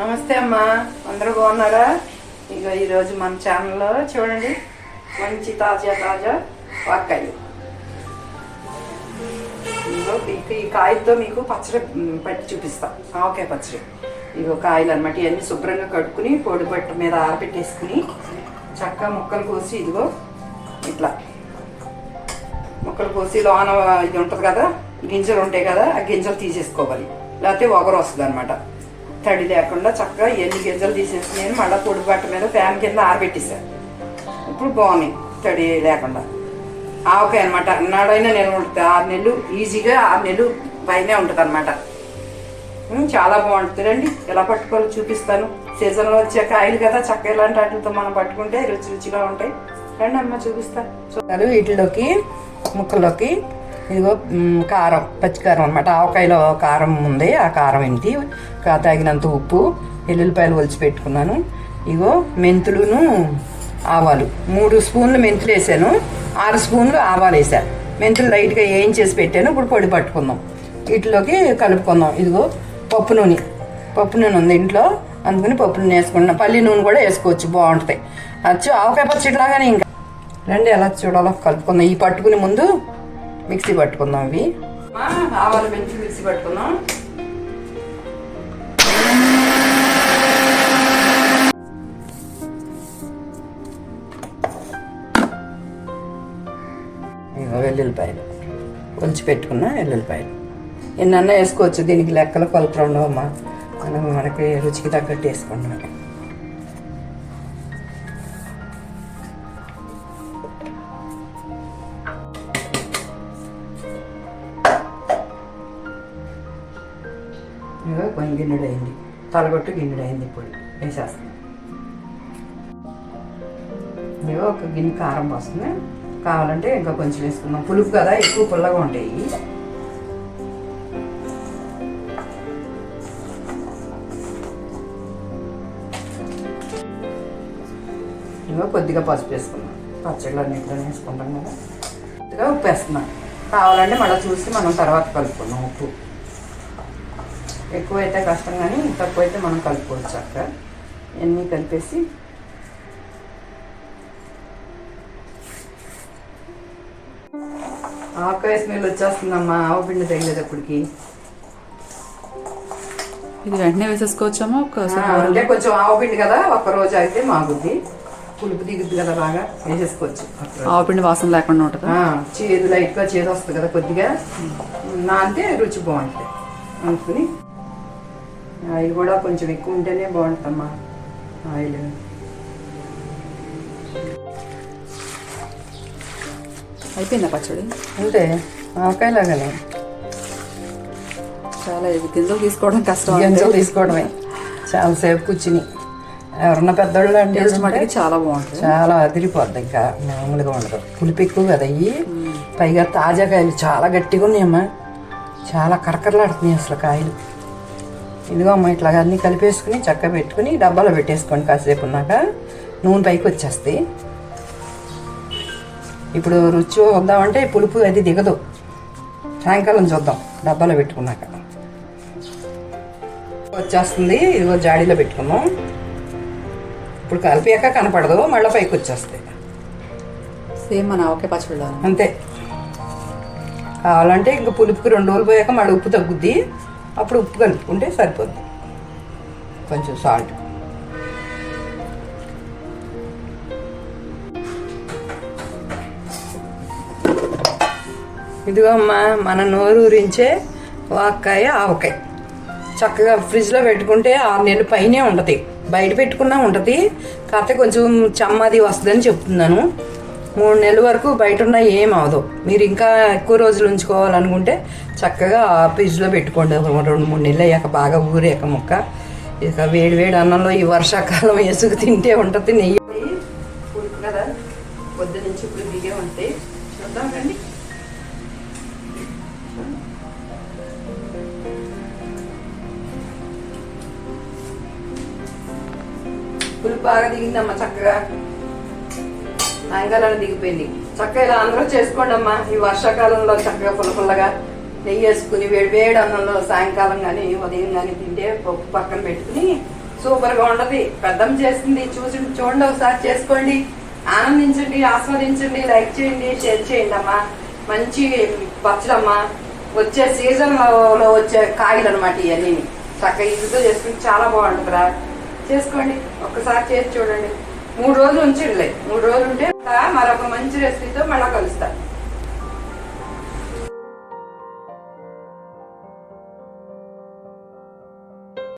నమస్తే అమ్మా అందరూ బాగున్నారా? ఇక ఈరోజు మన ఛానల్లో చూడండి మంచి తాజా తాజా వాక్కాయలు ఇదిగో ఈ కాయలతో మీకు పచ్చడి పట్టి చూపిస్తా. ఆవకాయ పచ్చడి. ఇగో కాయలు అనమాట ఇవన్నీ శుభ్రంగా కడుక్కుని పొడి పట్టు మీద ఆరపెట్టేసుకుని చక్కగా ముక్కలు కోసి ఇదిగో ఇట్లా. ముక్కలు కోసి లోన ఇది ఉంటుంది కదా గింజలు ఉంటాయి కదా ఆ గింజలు తీసేసుకోవాలి. లేకపోతే ఒగరు వస్తుంది అనమాట తడి లేకుండా చక్కగా ఎన్ని గింజలు తీసేసి నేను మళ్ళీ పొడి బట్ట మీద ఫ్యాన్ కింద ఆరబెట్టేశాను ఇప్పుడు బాగున్నాయి తడి లేకుండా. ఆవకాయ అనమాట నాడైనా నేను ఉంటుంది. ఆరు నెలలు ఈజీగా ఆరు నెలలు పైనే ఉంటుంది అనమాట చాలా బాగుంటుంది. రండి ఎలా పట్టుకోవాలో చూపిస్తాను. సీజన్లో వచ్చే కాయలు కదా చక్క ఇలాంటి వాటితో మనం పట్టుకుంటే రుచి రుచిగా ఉంటాయి. రండి అమ్మ చూపిస్తా. చూడాలి వీటిలోకి ముక్కల్లోకి ఇదిగో కారం పచ్చికారం అనమాట ఆవకాయలో కారం ఉంది ఆ కారం ఏంటి? తాగినంత తగినంత ఉప్పు ఎల్లుల్లిపాయలు ఒలిచి పెట్టుకున్నాను. ఇగో మెంతులును ఆవాలు. మూడు స్పూన్లు మెంతులు వేసాను. ఆరు స్పూన్లు ఆవాలు వేసాను. మెంతులు లైట్గా వేయించేసి పెట్టాను. ఇప్పుడు పొడి పట్టుకుందాం. వీటిలోకి కలుపుకుందాం. ఇదిగో పప్పు నూనె. పప్పు నూనె ఉంది ఇంట్లో. అందుకని పప్పు నూనె వేసుకుంటున్నాం. పల్లి నూనె కూడా వేసుకోవచ్చు. బాగుంటాయి. వచ్చి ఆవకాయ పచ్చడి లాగానే ఇంకా. రండి ఎలా చూడాలో. కలుపుకుందాం. ఈ పట్టుకుని ముందు మిక్సీ పట్టుకుందాం ఇవి ఆవాలు మెంతి మిక్సీ పట్టుకుందాం. వెల్లుల్లిపాయలు. ఒలిచి పెట్టుకున్న వెల్లుల్లిపాయలు. ఎన్నన్నా వేసుకోవచ్చు దీనికి లెక్కలు కొలతలు ఉండవమ్మా. మనం మనకి రుచికి తగ్గట్టు వేసుకుంటున్నాం కొంచెం గిన్నెడు అయింది తలగొట్టు గిన్నెడు అయింది ఇప్పుడు. వేసేస్తాం. ఇగో ఒక గిన్నె కారం పోస్తుంది. కావాలంటే ఇంకా కొంచెం వేసుకుందాం. పులుపు కదా ఎక్కువ పుల్లగా ఉంటాయి. ఇగో కొద్దిగా పసుపు వేసుకున్నాం పచ్చళ్ళు అన్నింటిలో వేసుకుంటాం కదా. కొద్దిగా ఉప్పు వేస్తున్నాం కావాలంటే మళ్ళీ చూసి మనం తర్వాత కలుపుకుందాం ఉప్పు. ఎక్కువ అయితే కష్టం కానీ తక్కువ అయితే మనం కలుపుకోవచ్చు అక్క. ఇవన్నీ కలిపేసి ఆకాయ స్మెల్ వచ్చేస్తుందమ్మా ఆవు పిండి తగిలేటప్పటికి. ఇది వెంటనే వేసేసుకోవచ్చామా అంటే కొంచెం ఆవు పిండి కదా ఒక్క రోజు అయితే మాగుద్ది. పులుపు దిగుద్ది కదా బాగా వేసేసుకోవచ్చు. ఆవుపిండి వాసన లేకుండా ఉంటుందా? చేదు లైట్గా చేదు వస్తుంది కదా కొద్దిగా. నాంతే రుచి బాగుంటుంది. అందుకుని ఆయిల్ కూడా కొంచెం ఎక్కువ ఉంటేనే బాగుంటుందమ్మా ఆయిల్. అయిపోయిందా పచ్చడి? అంతే ఆవకాయలాగానే చాలా ఇది గింజలు తీసుకోవడం కష్టం గింజలు తీసుకోవడమే. చాలాసేపు కూర్చుని. ఎవరన్నా పెద్దోళ్ళు అంటే మటుకి చాలా బాగుంటుంది. చాలా అదిరిపోద్ది ఇంకా మామూలుగా ఉండదు. పులుపు ఎక్కువ కదా అయ్యి. పైగా తాజా కాయలు చాలా గట్టిగా ఉన్నాయమ్మా. చాలా కరకరలాడుతున్నాయి అసలు కాయలు. ఇదిగో అమ్మ ఇట్లా అన్నీ కలిపేసుకుని చక్క పెట్టుకుని డబ్బాలో పెట్టేసుకోండి కాసేపు ఉన్నాక. నూనె పైకి వచ్చేస్తాయి. ఇప్పుడు రుచి వద్దామంటే పులుపు అది దిగదు. సాయంకాలం చూద్దాం డబ్బాలో పెట్టుకున్నాక. వచ్చేస్తుంది ఇదిగో జాడీలో పెట్టుకున్నాం. ఇప్పుడు కలిపాక కనపడదు మళ్ళీ పైకి వచ్చేస్తాయి. సేమ్ మన ఆవకాయ పచ్చడి అంతే. కావాలంటే ఇంకా పులుపుకి రెండు రోజులు పోయాక మళ్ళీ ఉప్పు తగ్గుద్ది. అప్పుడు ఉప్పు కలుపుకుంటే సరిపోద్ది. కొంచెం సాల్ట్ ఇదిగో అమ్మా మన నోరు ఊరించే వాక్కాయ ఆవకాయ. చక్కగా ఫ్రిడ్జ్లో పెట్టుకుంటే ఆరు నెలలు పైనే ఉంటుంది. బయట పెట్టుకున్నా ఉంటుంది. కాకపోతే కొంచెం చమ్మది వస్తుందని చెప్తున్నాను. మూడు నెలల వరకు బయట ఉన్న ఏం అవదు. మీరు ఇంకా ఎక్కువ రోజులు ఉంచుకోవాలనుకుంటే చక్కగా ఫ్రిడ్జ్లో పెట్టుకోండి. రెండు మూడు నెలలు అయ్యాక బాగా ఊరేక ముక్క. ఇక వేడి వేడి అన్నంలో ఈ వర్షాకాలం వేసుకు తింటే ఉంటుంది నెయ్యి. కదా? పొద్దు నుంచి ఇప్పుడు దిగే ఉంటాయి. చూద్దాం రండి. పులుపు బాగా దిగిందమ్మా చక్కగా. సాయంకాలం దిగిపోయింది. చక్కగా ఇలా అందరూ చేసుకోండి అమ్మా ఈ వర్షాకాలంలో చక్కగా పుల్లపుల్లగా నెయ్యి వేసుకుని వేడి వేడి అన్నంలో సాయంకాలం కానీ ఉదయం కానీ తింటే పప్పు పక్కన పెట్టుకుని సూపర్గా ఉండదు పెద్దమ్మ చేస్తుంది చూసి చూడండి ఒకసారి చేసుకోండి. ఆనందించండి ఆస్వాదించండి లైక్ చేయండి షేర్ చేయండి అమ్మా. మంచి పచ్చడమ్మా. వచ్చే సీజన్లో వచ్చే కాయలు అనమాట ఇవన్నీ చక్కగా ఇదితో చేసుకుని చాలా బాగుంటుందిరా. చేసుకోండి. ఒక్కసారి చేసి చూడండి. మూడు రోజులు ఉంచండి మూడు రోజులు ఉంటే మరొక మంచి రెసిపీతో మళ్ళీ కలుస్తాను.